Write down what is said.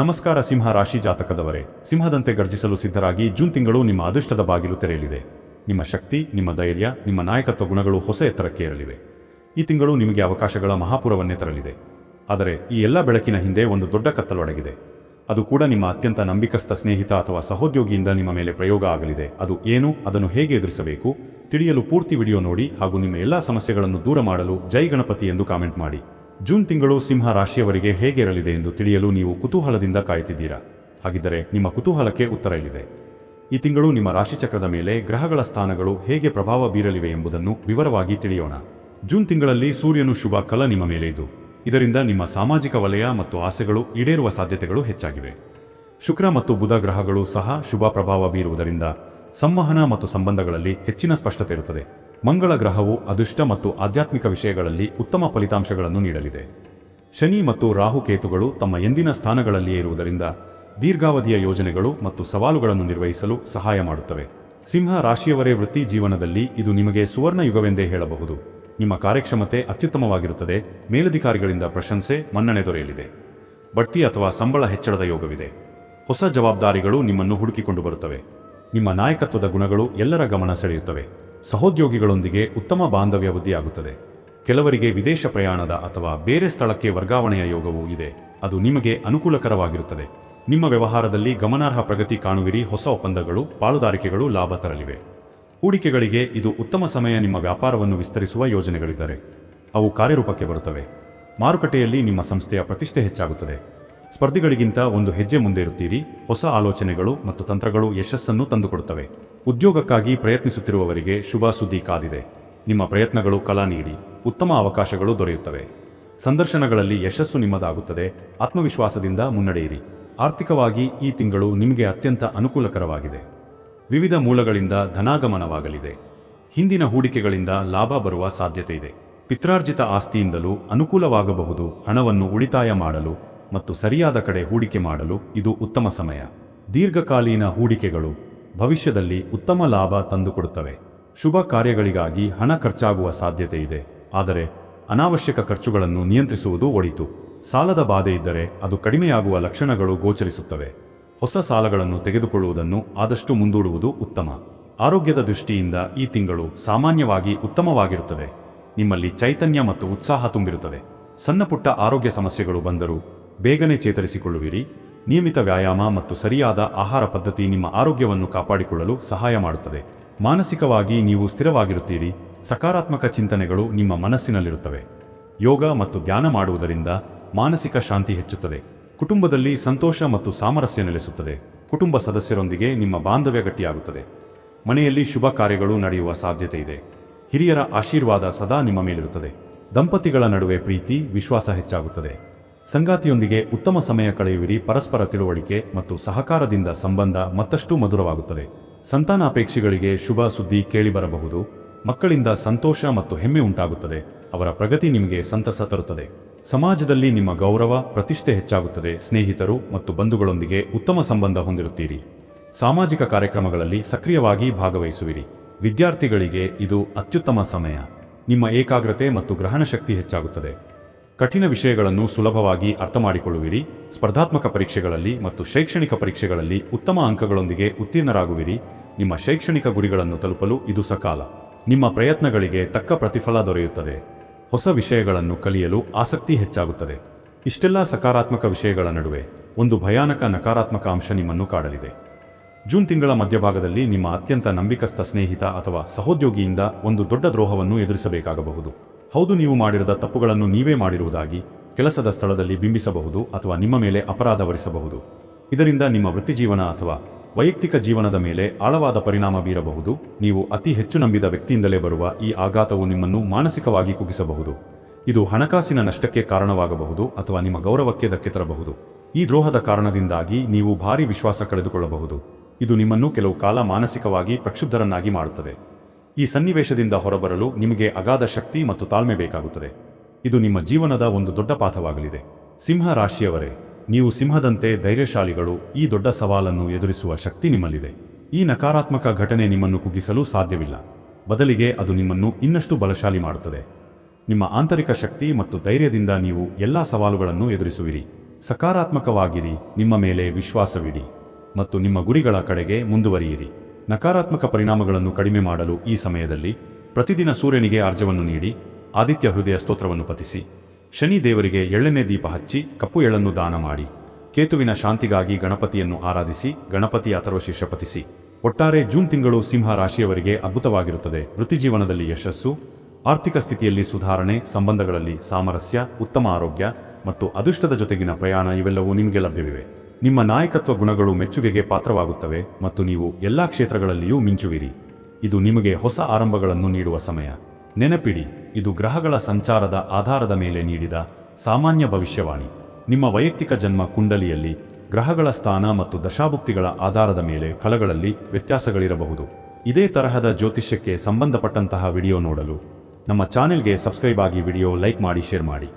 ನಮಸ್ಕಾರ ಸಿಂಹ ರಾಶಿ ಜಾತಕದವರೇ. ಸಿಂಹದಂತೆ ಗರ್ಜಿಸಲು ಸಿದ್ಧರಾಗಿ ಜೂನ್ ತಿಂಗಳು ನಿಮ್ಮ ಅದೃಷ್ಟದ ಬಾಗಿಲು ತೆರೆಯಲಿದೆ. ನಿಮ್ಮ ಶಕ್ತಿ, ನಿಮ್ಮ ಧೈರ್ಯ, ನಿಮ್ಮ ನಾಯಕತ್ವ ಗುಣಗಳು ಹೊಸ ಎತ್ತರಕ್ಕೆ ಏರಲಿವೆ. ಈ ತಿಂಗಳು ನಿಮಗೆ ಅವಕಾಶಗಳ ಮಹಾಪುರವನ್ನೇ ತರಲಿದೆ. ಆದರೆ ಈ ಎಲ್ಲ ಬೆಳಕಿನ ಹಿಂದೆ ಒಂದು ದೊಡ್ಡ ಕತ್ತಲೊಡಗಿದೆ ಅದು ಕೂಡ ನಿಮ್ಮ ಅತ್ಯಂತ ನಂಬಿಕಸ್ಥ ಸ್ನೇಹಿತ ಅಥವಾ ಸಹೋದ್ಯೋಗಿಯಿಂದ ನಿಮ್ಮ ಮೇಲೆ ಪ್ರಯೋಗ ಆಗಲಿದೆ. ಅದು ಏನು, ಅದನ್ನು ಹೇಗೆ ಎದುರಿಸಬೇಕು, ತಿಳಿಯಲು ಪೂರ್ತಿ ವಿಡಿಯೋ ನೋಡಿ ಹಾಗೂ ನಿಮ್ಮ ಎಲ್ಲ ಸಮಸ್ಯೆಗಳನ್ನು ದೂರ ಮಾಡಲು ಜೈ ಗಣಪತಿ ಎಂದು ಕಾಮೆಂಟ್ ಮಾಡಿ. ಜೂನ್ ತಿಂಗಳು ಸಿಂಹ ರಾಶಿಯವರಿಗೆ ಹೇಗೆ ಇರಲಿದೆ ಎಂದು ತಿಳಿಯಲು ನೀವು ಕುತೂಹಲದಿಂದ ಕಾಯುತ್ತಿದ್ದೀರಾ? ಹಾಗಿದ್ದರೆ ನಿಮ್ಮ ಕುತೂಹಲಕ್ಕೆ ಉತ್ತರ ಇಲ್ಲಿದೆ. ಈ ತಿಂಗಳು ನಿಮ್ಮ ರಾಶಿಚಕ್ರದ ಮೇಲೆ ಗ್ರಹಗಳ ಸ್ಥಾನಗಳು ಹೇಗೆ ಪ್ರಭಾವ ಬೀರಲಿವೆ ಎಂಬುದನ್ನು ವಿವರವಾಗಿ ತಿಳಿಯೋಣ. ಜೂನ್ ತಿಂಗಳಲ್ಲಿ ಸೂರ್ಯನು ಶುಭ ಕಲ ನಿಮ್ಮ ಮೇಲೆ ಇದ್ದು, ಇದರಿಂದ ನಿಮ್ಮ ಸಾಮಾಜಿಕ ವಲಯ ಮತ್ತು ಆಸೆಗಳು ಈಡೇರುವ ಸಾಧ್ಯತೆಗಳು ಹೆಚ್ಚಾಗಿವೆ. ಶುಕ್ರ ಮತ್ತು ಬುಧ ಗ್ರಹಗಳು ಸಹ ಶುಭ ಪ್ರಭಾವ ಬೀರುವುದರಿಂದ ಸಂವಹನ ಮತ್ತು ಸಂಬಂಧಗಳಲ್ಲಿ ಹೆಚ್ಚಿನ ಸ್ಪಷ್ಟತೆ ಇರುತ್ತದೆ. ಮಂಗಳ ಗ್ರಹವು ಅದೃಷ್ಟ ಮತ್ತು ಆಧ್ಯಾತ್ಮಿಕ ವಿಷಯಗಳಲ್ಲಿ ಉತ್ತಮ ಫಲಿತಾಂಶಗಳನ್ನು ನೀಡಲಿದೆ. ಶನಿ ಮತ್ತು ರಾಹುಕೇತುಗಳು ತಮ್ಮ ಎಂದಿನ ಸ್ಥಾನಗಳಲ್ಲಿಯೇ ಇರುವುದರಿಂದ ದೀರ್ಘಾವಧಿಯ ಯೋಜನೆಗಳು ಮತ್ತು ಸವಾಲುಗಳನ್ನು ನಿರ್ವಹಿಸಲು ಸಹಾಯ ಮಾಡುತ್ತವೆ. ಸಿಂಹ ರಾಶಿಯವರೇ ವೃತ್ತಿ ಜೀವನದಲ್ಲಿ ಇದು ನಿಮಗೆ ಸುವರ್ಣ ಯುಗವೆಂದೇ ಹೇಳಬಹುದು. ನಿಮ್ಮ ಕಾರ್ಯಕ್ಷಮತೆ ಅತ್ಯುತ್ತಮವಾಗಿರುತ್ತದೆ. ಮೇಲಧಿಕಾರಿಗಳಿಂದ ಪ್ರಶಂಸೆ, ಮನ್ನಣೆ ದೊರೆಯಲಿದೆ. ಬಡ್ತಿ ಅಥವಾ ಸಂಬಳ ಹೆಚ್ಚಳದ ಯೋಗವಿದೆ. ಹೊಸ ಜವಾಬ್ದಾರಿಗಳು ನಿಮ್ಮನ್ನು ಹುಡುಕಿಕೊಂಡು ಬರುತ್ತವೆ. ನಿಮ್ಮ ನಾಯಕತ್ವದ ಗುಣಗಳು ಎಲ್ಲರ ಗಮನ ಸೆಳೆಯುತ್ತವೆ. ಸಹೋದ್ಯೋಗಿಗಳೊಂದಿಗೆ ಉತ್ತಮ ಬಾಂಧವ್ಯ ವೃದ್ಧಿಯಾಗುತ್ತದೆ ಕೆಲವರಿಗೆ ವಿದೇಶ ಪ್ರಯಾಣದ ಅಥವಾ ಬೇರೆ ಸ್ಥಳಕ್ಕೆ ವರ್ಗಾವಣೆಯ ಯೋಗವೂ ಇದೆ. ಅದು ನಿಮಗೆ ಅನುಕೂಲಕರವಾಗಿರುತ್ತದೆ. ನಿಮ್ಮ ವ್ಯವಹಾರದಲ್ಲಿ ಗಮನಾರ್ಹ ಪ್ರಗತಿ ಕಾಣುವಿರಿ, ಹೊಸ ಒಪ್ಪಂದಗಳು, ಪಾಲುದಾರಿಕೆಗಳು ಲಾಭ ತರಲಿವೆ. ಹೂಡಿಕೆಗಳಿಗೆ ಇದು ಉತ್ತಮ ಸಮಯ ನಿಮ್ಮ ವ್ಯಾಪಾರವನ್ನು ವಿಸ್ತರಿಸುವ ಯೋಜನೆಗಳಿದ್ದಾರೆ. ಅವು ಕಾರ್ಯರೂಪಕ್ಕೆ ಬರುತ್ತವೆ. ಮಾರುಕಟ್ಟೆಯಲ್ಲಿ ನಿಮ್ಮ ಸಂಸ್ಥೆಯ ಪ್ರತಿಷ್ಠೆ ಹೆಚ್ಚಾಗುತ್ತದೆ. ಸ್ಪರ್ಧಿಗಳಿಗಿಂತ ಒಂದು ಹೆಜ್ಜೆ ಮುಂದೆ ಇರುತ್ತೀರಿ. ಹೊಸ ಆಲೋಚನೆಗಳು ಮತ್ತು ತಂತ್ರಗಳು ಯಶಸ್ಸನ್ನು ತಂದುಕೊಡುತ್ತವೆ. ಉದ್ಯೋಗಕ್ಕಾಗಿ ಪ್ರಯತ್ನಿಸುತ್ತಿರುವವರಿಗೆ ಶುಭ ಸುದ್ದಿ ಕಾದಿದೆ. ನಿಮ್ಮ ಪ್ರಯತ್ನಗಳು ಕಲಾ ನೀಡಿ. ಉತ್ತಮ ಅವಕಾಶಗಳು ದೊರೆಯುತ್ತವೆ. ಸಂದರ್ಶನಗಳಲ್ಲಿ ಯಶಸ್ಸು ನಿಮ್ಮದಾಗುತ್ತದೆ. ಆತ್ಮವಿಶ್ವಾಸದಿಂದ ಮುನ್ನಡೆಯಿರಿ. ಆರ್ಥಿಕವಾಗಿ ಈ ತಿಂಗಳು ನಿಮಗೆ ಅತ್ಯಂತ ಅನುಕೂಲಕರವಾಗಿದೆ. ವಿವಿಧ ಮೂಲಗಳಿಂದ ಧನಾಗಮನವಾಗಲಿದೆ. ಹಿಂದಿನ ಹೂಡಿಕೆಗಳಿಂದ ಲಾಭ ಬರುವ ಸಾಧ್ಯತೆ ಇದೆ. ಪಿತ್ರಾರ್ಜಿತ ಆಸ್ತಿಯಿಂದಲೂ ಅನುಕೂಲವಾಗಬಹುದು ಹಣವನ್ನು ಉಳಿತಾಯ ಮಾಡಲು ಮತ್ತು ಸರಿಯಾದ ಕಡೆ ಹೂಡಿಕೆ ಮಾಡಲು ಇದು ಉತ್ತಮ ಸಮಯ. ದೀರ್ಘಕಾಲೀನ ಹೂಡಿಕೆಗಳು ಭವಿಷ್ಯದಲ್ಲಿ ಉತ್ತಮ ಲಾಭ ತಂದುಕೊಡುತ್ತವೆ. ಶುಭ ಕಾರ್ಯಗಳಿಗಾಗಿ ಹಣ ಖರ್ಚಾಗುವ ಸಾಧ್ಯತೆ ಇದೆ. ಆದರೆ ಅನಾವಶ್ಯಕ ಖರ್ಚುಗಳನ್ನು ನಿಯಂತ್ರಿಸುವುದು ಒಳಿತು. ಸಾಲದ ಬಾಧೆ ಇದ್ದರೆ ಅದು ಕಡಿಮೆಯಾಗುವ ಲಕ್ಷಣಗಳು ಗೋಚರಿಸುತ್ತವೆ. ಹೊಸ ಸಾಲಗಳನ್ನು ತೆಗೆದುಕೊಳ್ಳುವುದನ್ನು ಆದಷ್ಟು ಮುಂದೂಡುವುದು ಉತ್ತಮ. ಆರೋಗ್ಯದ ದೃಷ್ಟಿಯಿಂದ ಈ ತಿಂಗಳು ಸಾಮಾನ್ಯವಾಗಿ ಉತ್ತಮವಾಗಿರುತ್ತದೆ. ನಿಮ್ಮಲ್ಲಿ ಚೈತನ್ಯ ಮತ್ತು ಉತ್ಸಾಹ ತುಂಬಿರುತ್ತದೆ. ಸಣ್ಣಪುಟ್ಟ ಆರೋಗ್ಯ ಸಮಸ್ಯೆಗಳು ಬಂದರೂ ಬೇಗನೆ ಚೇತರಿಸಿಕೊಳ್ಳುವಿರಿ. ನಿಯಮಿತ ವ್ಯಾಯಾಮ ಮತ್ತು ಸರಿಯಾದ ಆಹಾರ ಪದ್ಧತಿ ನಿಮ್ಮ ಆರೋಗ್ಯವನ್ನು ಕಾಪಾಡಿಕೊಳ್ಳಲು ಸಹಾಯ ಮಾಡುತ್ತದೆ. ಮಾನಸಿಕವಾಗಿ ನೀವು ಸ್ಥಿರವಾಗಿರುತ್ತೀರಿ. ಸಕಾರಾತ್ಮಕ ಚಿಂತನೆಗಳು ನಿಮ್ಮ ಮನಸ್ಸಿನಲ್ಲಿರುತ್ತವೆ. ಯೋಗ ಮತ್ತು ಧ್ಯಾನ ಮಾಡುವುದರಿಂದ ಮಾನಸಿಕ ಶಾಂತಿ ಹೆಚ್ಚುತ್ತದೆ. ಕುಟುಂಬದಲ್ಲಿ ಸಂತೋಷ ಮತ್ತು ಸಾಮರಸ್ಯ ನೆಲೆಸುತ್ತದೆ. ಕುಟುಂಬ ಸದಸ್ಯರೊಂದಿಗೆ ನಿಮ್ಮ ಬಾಂಧವ್ಯ ಗಟ್ಟಿಯಾಗುತ್ತದೆ. ಮನೆಯಲ್ಲಿ ಶುಭ ಕಾರ್ಯಗಳು ನಡೆಯುವ ಸಾಧ್ಯತೆ ಇದೆ. ಹಿರಿಯರ ಆಶೀರ್ವಾದ ಸದಾ ನಿಮ್ಮ ಮೇಲಿರುತ್ತದೆ. ದಂಪತಿಗಳ ನಡುವೆ ಪ್ರೀತಿ, ವಿಶ್ವಾಸ ಹೆಚ್ಚಾಗುತ್ತದೆ. ಸಂಗಾತಿಯೊಂದಿಗೆ ಉತ್ತಮ ಸಮಯ ಕಳೆಯುವಿರಿ, ಪರಸ್ಪರ ತಿಳುವಳಿಕೆ ಮತ್ತು ಸಹಕಾರದಿಂದ ಸಂಬಂಧ ಮತ್ತಷ್ಟು ಮಧುರವಾಗುತ್ತದೆ. ಸಂತಾನಾಪೇಕ್ಷಿಗಳಿಗೆ ಶುಭ ಸುದ್ದಿ ಕೇಳಿಬರಬಹುದು ಮಕ್ಕಳಿಂದ ಸಂತೋಷ ಮತ್ತು ಹೆಮ್ಮೆ ಉಂಟಾಗುತ್ತದೆ. ಅವರ ಪ್ರಗತಿ ನಿಮಗೆ ಸಂತಸ ತರುತ್ತದೆ. ಸಮಾಜದಲ್ಲಿ ನಿಮ್ಮ ಗೌರವ, ಪ್ರತಿಷ್ಠೆ ಹೆಚ್ಚಾಗುತ್ತದೆ. ಸ್ನೇಹಿತರು ಮತ್ತು ಬಂಧುಗಳೊಂದಿಗೆ ಉತ್ತಮ ಸಂಬಂಧ ಹೊಂದಿರುತ್ತೀರಿ. ಸಾಮಾಜಿಕ ಕಾರ್ಯಕ್ರಮಗಳಲ್ಲಿ ಸಕ್ರಿಯವಾಗಿ ಭಾಗವಹಿಸುವಿರಿ. ವಿದ್ಯಾರ್ಥಿಗಳಿಗೆ ಇದು ಅತ್ಯುತ್ತಮ ಸಮಯ. ನಿಮ್ಮ ಏಕಾಗ್ರತೆ ಮತ್ತು ಗ್ರಹಣ ಶಕ್ತಿ ಹೆಚ್ಚಾಗುತ್ತದೆ. ಕಠಿಣ ವಿಷಯಗಳನ್ನು ಸುಲಭವಾಗಿ ಅರ್ಥ ಮಾಡಿಕೊಳ್ಳುವಿರಿ ಸ್ಪರ್ಧಾತ್ಮಕ ಪರೀಕ್ಷೆಗಳಲ್ಲಿ ಮತ್ತು ಶೈಕ್ಷಣಿಕ ಪರೀಕ್ಷೆಗಳಲ್ಲಿ ಉತ್ತಮ ಅಂಕಗಳೊಂದಿಗೆ ಉತ್ತೀರ್ಣರಾಗುವಿರಿ. ನಿಮ್ಮ ಶೈಕ್ಷಣಿಕ ಗುರಿಗಳನ್ನು ತಲುಪಲು ಇದು ಸಕಾಲ. ನಿಮ್ಮ ಪ್ರಯತ್ನಗಳಿಗೆ ತಕ್ಕ ಪ್ರತಿಫಲ ದೊರೆಯುತ್ತದೆ. ಹೊಸ ವಿಷಯಗಳನ್ನು ಕಲಿಯಲು ಆಸಕ್ತಿ ಹೆಚ್ಚಾಗುತ್ತದೆ. ಇಷ್ಟೆಲ್ಲ ಸಕಾರಾತ್ಮಕ ವಿಷಯಗಳ ನಡುವೆ ಒಂದು ಭಯಾನಕ ನಕಾರಾತ್ಮಕ ಅಂಶ ನಿಮ್ಮನ್ನು ಕಾಡಲಿದೆ. ಜೂನ್ ತಿಂಗಳ ಮಧ್ಯಭಾಗದಲ್ಲಿ ನಿಮ್ಮ ಅತ್ಯಂತ ನಂಬಿಕಸ್ಥ ಸ್ನೇಹಿತ ಅಥವಾ ಸಹೋದ್ಯೋಗಿಯಿಂದ ಒಂದು ದೊಡ್ಡ ದ್ರೋಹವನ್ನು ಎದುರಿಸಬೇಕಾಗಬಹುದು. ಹೌದು, ನೀವು ಮಾಡಿರದ ತಪ್ಪುಗಳನ್ನು ನೀವೇ ಮಾಡಿರುವುದಾಗಿ ಕೆಲಸದ ಸ್ಥಳದಲ್ಲಿ ಬಿಂಬಿಸಬಹುದು ಅಥವಾ ನಿಮ್ಮ ಮೇಲೆ ಅಪರಾಧ ಹೊರಿಸಬಹುದು ಇದರಿಂದ ನಿಮ್ಮ ವೃತ್ತಿಜೀವನ ಅಥವಾ ವೈಯಕ್ತಿಕ ಜೀವನದ ಮೇಲೆ ಆಳವಾದ ಪರಿಣಾಮ ಬೀರಬಹುದು. ನೀವು ಅತಿ ಹೆಚ್ಚು ನಂಬಿದ ವ್ಯಕ್ತಿಯಿಂದಲೇ ಬರುವ ಈ ಆಘಾತವು ನಿಮ್ಮನ್ನು ಮಾನಸಿಕವಾಗಿ ಕುಗ್ಗಿಸಬಹುದು. ಇದು ಹಣಕಾಸಿನ ನಷ್ಟಕ್ಕೆ ಕಾರಣವಾಗಬಹುದು ಅಥವಾ ನಿಮ್ಮ ಗೌರವಕ್ಕೆ ಧಕ್ಕೆ ತರಬಹುದು. ಈ ದ್ರೋಹದ ಕಾರಣದಿಂದಾಗಿ ನೀವು ಭಾರಿ ವಿಶ್ವಾಸ ಕಳೆದುಕೊಳ್ಳಬಹುದು. ಇದು ನಿಮ್ಮನ್ನು ಕೆಲವು ಕಾಲ ಮಾನಸಿಕವಾಗಿ ಪ್ರಕ್ಷುಬ್ಧರನ್ನಾಗಿ ಮಾಡುತ್ತದೆ. ಈ ಸನ್ನಿವೇಶದಿಂದ ಹೊರಬರಲು ನಿಮಗೆ ಅಗಾಧ ಶಕ್ತಿ ಮತ್ತು ತಾಳ್ಮೆ ಬೇಕಾಗುತ್ತದೆ. ಇದು ನಿಮ್ಮ ಜೀವನದ ಒಂದು ದೊಡ್ಡ ಪಾಠವಾಗಲಿದೆ. ಸಿಂಹ ರಾಶಿಯವರೇ, ನೀವು ಸಿಂಹದಂತೆ ಧೈರ್ಯಶಾಲಿಗಳು ಈ ದೊಡ್ಡ ಸವಾಲನ್ನು ಎದುರಿಸುವ ಶಕ್ತಿ ನಿಮ್ಮಲ್ಲಿದೆ. ಈ ನಕಾರಾತ್ಮಕ ಘಟನೆ ನಿಮ್ಮನ್ನು ಕುಗ್ಗಿಸಲು ಸಾಧ್ಯವಿಲ್ಲ. ಬದಲಿಗೆ ಅದು ನಿಮ್ಮನ್ನು ಇನ್ನಷ್ಟು ಬಲಶಾಲಿ ಮಾಡುತ್ತದೆ. ನಿಮ್ಮ ಆಂತರಿಕ ಶಕ್ತಿ ಮತ್ತು ಧೈರ್ಯದಿಂದ ನೀವು ಎಲ್ಲಾ ಸವಾಲುಗಳನ್ನು ಎದುರಿಸುವಿರಿ. ಸಕಾರಾತ್ಮಕವಾಗಿರಿ, ನಿಮ್ಮ ಮೇಲೆ ವಿಶ್ವಾಸವಿಡಿ ಮತ್ತು ನಿಮ್ಮ ಗುರಿಗಳ ಕಡೆಗೆ ಮುಂದುವರಿಯಿರಿ. ನಕಾರಾತ್ಮಕ ಪರಿಣಾಮಗಳನ್ನು ಕಡಿಮೆ ಮಾಡಲು ಈ ಸಮಯದಲ್ಲಿ ಪ್ರತಿದಿನ ಸೂರ್ಯನಿಗೆ ಅರ್ಜವನ್ನು ನೀಡಿ ಆದಿತ್ಯ ಹೃದಯ ಸ್ತೋತ್ರವನ್ನು ಪತಿಸಿ ಶನಿ ದೇವರಿಗೆ ಎಳ್ಳನೇ ದೀಪ ಹಚ್ಚಿ ಕಪ್ಪು ಎಳ್ಳನ್ನು ದಾನ ಮಾಡಿ. ಕೇತುವಿನ ಶಾಂತಿಗಾಗಿ ಗಣಪತಿಯನ್ನು ಆರಾಧಿಸಿ ಗಣಪತಿ ಅಥರ್ವ ಶೀರ್ಷ ಪಠಿಸಿ. ಒಟ್ಟಾರೆ ಜೂನ್ ತಿಂಗಳು ಸಿಂಹ ರಾಶಿಯವರಿಗೆ ಅದ್ಭುತವಾಗಿರುತ್ತದೆ. ವೃತ್ತಿಜೀವನದಲ್ಲಿ ಯಶಸ್ಸು, ಆರ್ಥಿಕ ಸ್ಥಿತಿಯಲ್ಲಿ ಸುಧಾರಣೆ, ಸಂಬಂಧಗಳಲ್ಲಿ ಸಾಮರಸ್ಯ, ಉತ್ತಮ ಆರೋಗ್ಯ ಮತ್ತು ಅದೃಷ್ಟದ ಜೊತೆಗಿನ ಪ್ರಯಾಣ ಇವೆಲ್ಲವೂ ನಿಮಗೆ ಲಭ್ಯವಿವೆ. ನಿಮ್ಮ ನಾಯಕತ್ವ ಗುಣಗಳು ಮೆಚ್ಚುಗೆಗೆ ಪಾತ್ರವಾಗುತ್ತವೆ ಮತ್ತು ನೀವು ಎಲ್ಲಾ ಕ್ಷೇತ್ರಗಳಲ್ಲಿಯೂ ಮಿಂಚುವಿರಿ. ಇದು ನಿಮಗೆ ಹೊಸ ಆರಂಭಗಳನ್ನು ನೀಡುವ ಸಮಯ. ನೆನಪಿಡಿ, ಇದು ಗ್ರಹಗಳ ಸಂಚಾರದ ಆಧಾರದ ಮೇಲೆ ನೀಡಿದ ಸಾಮಾನ್ಯ ಭವಿಷ್ಯವಾಣಿ. ನಿಮ್ಮ ವೈಯಕ್ತಿಕ ಜನ್ಮ ಕುಂಡಲಿಯಲ್ಲಿ ಗ್ರಹಗಳ ಸ್ಥಾನ ಮತ್ತು ದಶಾಭುಕ್ತಿಗಳ ಆಧಾರದ ಮೇಲೆ ಫಲಗಳಲ್ಲಿ ವ್ಯತ್ಯಾಸಗಳಿರಬಹುದು. ಇದೇ ತರಹದ ಜ್ಯೋತಿಷ್ಯಕ್ಕೆ ಸಂಬಂಧಪಟ್ಟಂತಹ ವಿಡಿಯೋ ನೋಡಲು ನಮ್ಮ ಚಾನೆಲ್ಗೆ ಸಬ್ಸ್ಕ್ರೈಬ್ ಆಗಿ ವಿಡಿಯೋ ಲೈಕ್ ಮಾಡಿ, ಶೇರ್ ಮಾಡಿ.